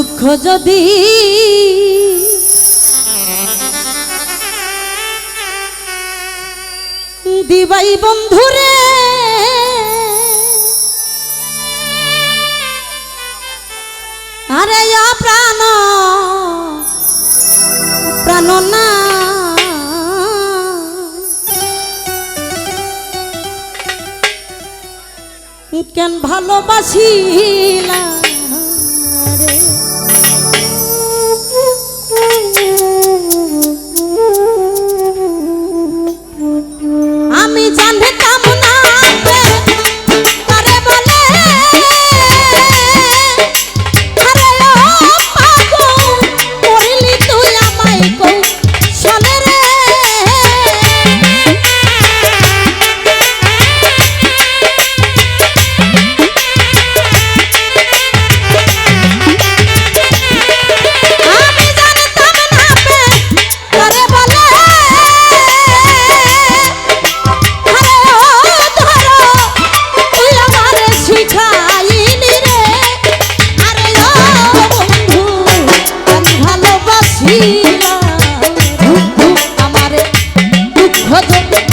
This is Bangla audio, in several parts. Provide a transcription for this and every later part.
দুঃখ যদি দিবাই বন্ধুরে আরে প্রাণ প্রাণ না। কেন ভালোবাসিলা I'll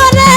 করে